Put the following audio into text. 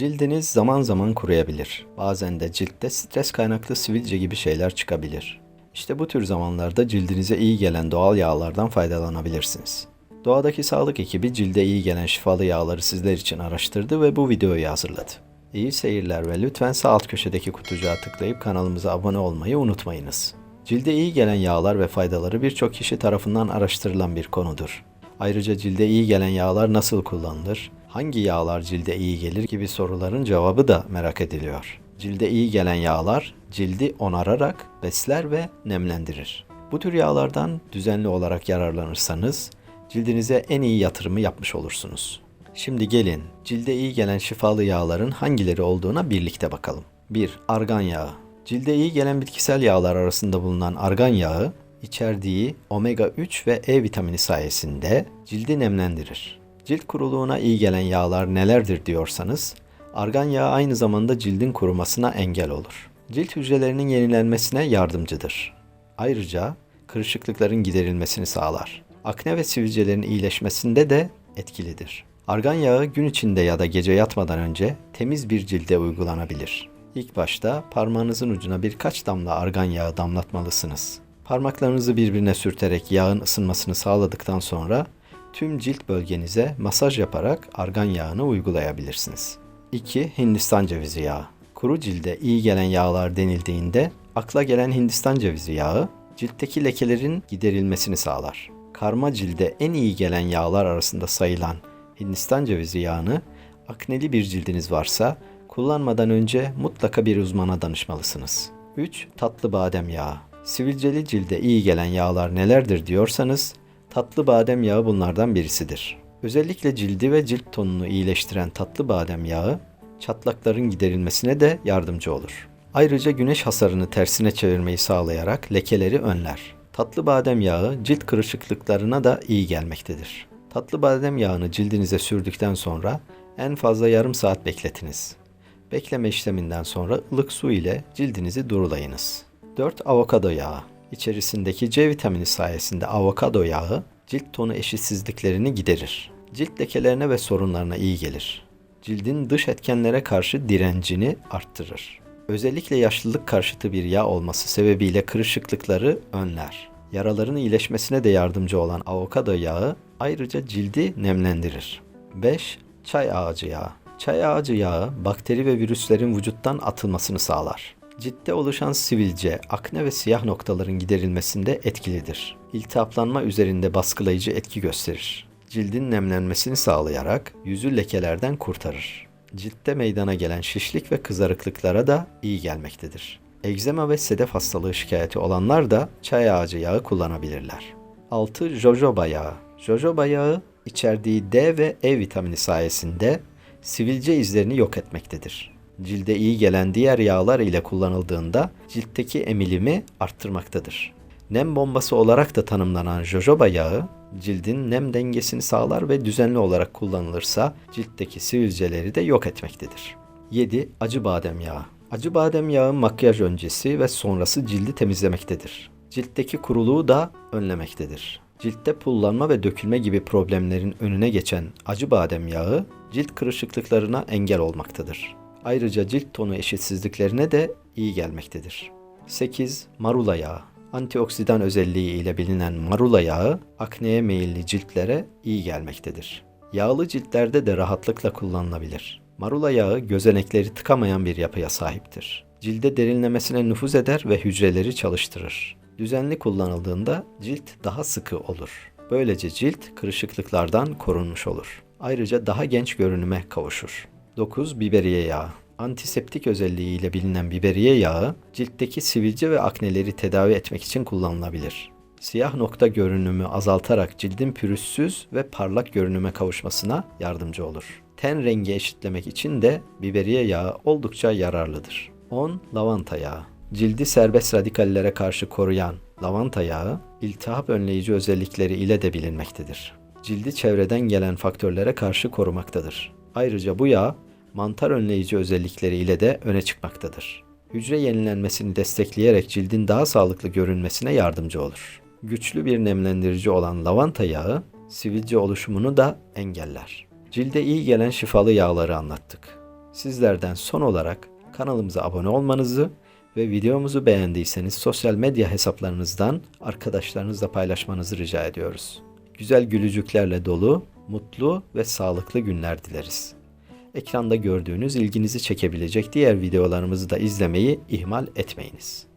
Cildiniz zaman zaman kuruyabilir. Bazen de ciltte stres kaynaklı sivilce gibi şeyler çıkabilir. İşte bu tür zamanlarda cildinize iyi gelen doğal yağlardan faydalanabilirsiniz. Doğadaki sağlık ekibi cilde iyi gelen şifalı yağları sizler için araştırdı ve bu videoyu hazırladı. İyi seyirler ve lütfen sağ alt köşedeki kutucuğa tıklayıp kanalımıza abone olmayı unutmayınız. Cilde iyi gelen yağlar ve faydaları birçok kişi tarafından araştırılan bir konudur. Ayrıca cilde iyi gelen yağlar nasıl kullanılır, hangi yağlar cilde iyi gelir gibi soruların cevabı da merak ediliyor. Cilde iyi gelen yağlar cildi onararak besler ve nemlendirir. Bu tür yağlardan düzenli olarak yararlanırsanız cildinize en iyi yatırımı yapmış olursunuz. Şimdi gelin cilde iyi gelen şifalı yağların hangileri olduğuna birlikte bakalım. 1. Argan yağı. Cilde iyi gelen bitkisel yağlar arasında bulunan argan yağı içerdiği omega 3 ve E vitamini sayesinde cildi nemlendirir. Cilt kuruluğuna iyi gelen yağlar nelerdir diyorsanız, argan yağı aynı zamanda cildin kurumasına engel olur. Cilt hücrelerinin yenilenmesine yardımcıdır. Ayrıca kırışıklıkların giderilmesini sağlar. Akne ve sivilcelerin iyileşmesinde de etkilidir. Argan yağı gün içinde ya da gece yatmadan önce temiz bir cilde uygulanabilir. İlk başta parmağınızın ucuna birkaç damla argan yağı damlatmalısınız. Parmaklarınızı birbirine sürterek yağın ısınmasını sağladıktan sonra tüm cilt bölgenize masaj yaparak argan yağını uygulayabilirsiniz. 2. Hindistan cevizi yağı. Kuru cilde iyi gelen yağlar denildiğinde akla gelen Hindistan cevizi yağı ciltteki lekelerin giderilmesini sağlar. Karma cilde en iyi gelen yağlar arasında sayılan Hindistan cevizi yağını akneli bir cildiniz varsa kullanmadan önce mutlaka bir uzmana danışmalısınız. 3. Tatlı badem yağı. Sivilceli cilde iyi gelen yağlar nelerdir diyorsanız tatlı badem yağı bunlardan birisidir. Özellikle cildi ve cilt tonunu iyileştiren tatlı badem yağı çatlakların giderilmesine de yardımcı olur. Ayrıca güneş hasarını tersine çevirmeyi sağlayarak lekeleri önler. Tatlı badem yağı cilt kırışıklıklarına da iyi gelmektedir. Tatlı badem yağını cildinize sürdükten sonra en fazla yarım saat bekletiniz. Bekleme işleminden sonra ılık su ile cildinizi durulayınız. 4. Avokado yağı. İçerisindeki C vitamini sayesinde avokado yağı cilt tonu eşitsizliklerini giderir. Cilt lekelerine ve sorunlarına iyi gelir. Cildin dış etkenlere karşı direncini arttırır. Özellikle yaşlılık karşıtı bir yağ olması sebebiyle kırışıklıkları önler. Yaraların iyileşmesine de yardımcı olan avokado yağı ayrıca cildi nemlendirir. 5. Çay ağacı yağı. Çay ağacı yağı bakteri ve virüslerin vücuttan atılmasını sağlar. Ciltte oluşan sivilce, akne ve siyah noktaların giderilmesinde etkilidir. İltihaplanma üzerinde baskılayıcı etki gösterir. Cildin nemlenmesini sağlayarak yüzü lekelerden kurtarır. Ciltte meydana gelen şişlik ve kızarıklıklara da iyi gelmektedir. Egzema ve sedef hastalığı şikayeti olanlar da çay ağacı yağı kullanabilirler. 6. Jojoba yağı. Jojoba yağı içerdiği D ve E vitamini sayesinde sivilce izlerini yok etmektedir. Cilde iyi gelen diğer yağlar ile kullanıldığında ciltteki emilimi arttırmaktadır. Nem bombası olarak da tanımlanan jojoba yağı cildin nem dengesini sağlar ve düzenli olarak kullanılırsa ciltteki sivilceleri de yok etmektedir. 7. Acı badem yağı. Acı badem yağı makyaj öncesi ve sonrası cildi temizlemektedir. Ciltteki kuruluğu da önlemektedir. Ciltte pullanma ve dökülme gibi problemlerin önüne geçen acı badem yağı cilt kırışıklıklarına engel olmaktadır. Ayrıca cilt tonu eşitsizliklerine de iyi gelmektedir. 8. Marula yağı. Antioksidan özelliği ile bilinen marula yağı akneye meyilli ciltlere iyi gelmektedir. Yağlı ciltlerde de rahatlıkla kullanılabilir. Marula yağı gözenekleri tıkamayan bir yapıya sahiptir. Cilde derinlemesine nüfuz eder ve hücreleri çalıştırır. Düzenli kullanıldığında cilt daha sıkı olur. Böylece cilt kırışıklıklardan korunmuş olur. Ayrıca daha genç görünüme kavuşur. 9. Biberiye yağı. Antiseptik özelliğiyle bilinen biberiye yağı, ciltteki sivilce ve akneleri tedavi etmek için kullanılabilir. Siyah nokta görünümü azaltarak cildin pürüzsüz ve parlak görünüme kavuşmasına yardımcı olur. Ten rengi eşitlemek için de biberiye yağı oldukça yararlıdır. 10. Lavanta yağı. Cildi serbest radikallere karşı koruyan lavanta yağı, iltihap önleyici özellikleri ile de bilinmektedir. Cildi çevreden gelen faktörlere karşı korumaktadır. Ayrıca bu yağ mantar önleyici özellikleri ile de öne çıkmaktadır. Hücre yenilenmesini destekleyerek cildin daha sağlıklı görünmesine yardımcı olur. Güçlü bir nemlendirici olan lavanta yağı sivilce oluşumunu da engeller. Cilde iyi gelen şifalı yağları anlattık. Sizlerden son olarak kanalımıza abone olmanızı ve videomuzu beğendiyseniz sosyal medya hesaplarınızdan arkadaşlarınızla paylaşmanızı rica ediyoruz. Güzel gülücüklerle dolu, mutlu ve sağlıklı günler dileriz. Ekranda gördüğünüz ilginizi çekebilecek diğer videolarımızı da izlemeyi ihmal etmeyiniz.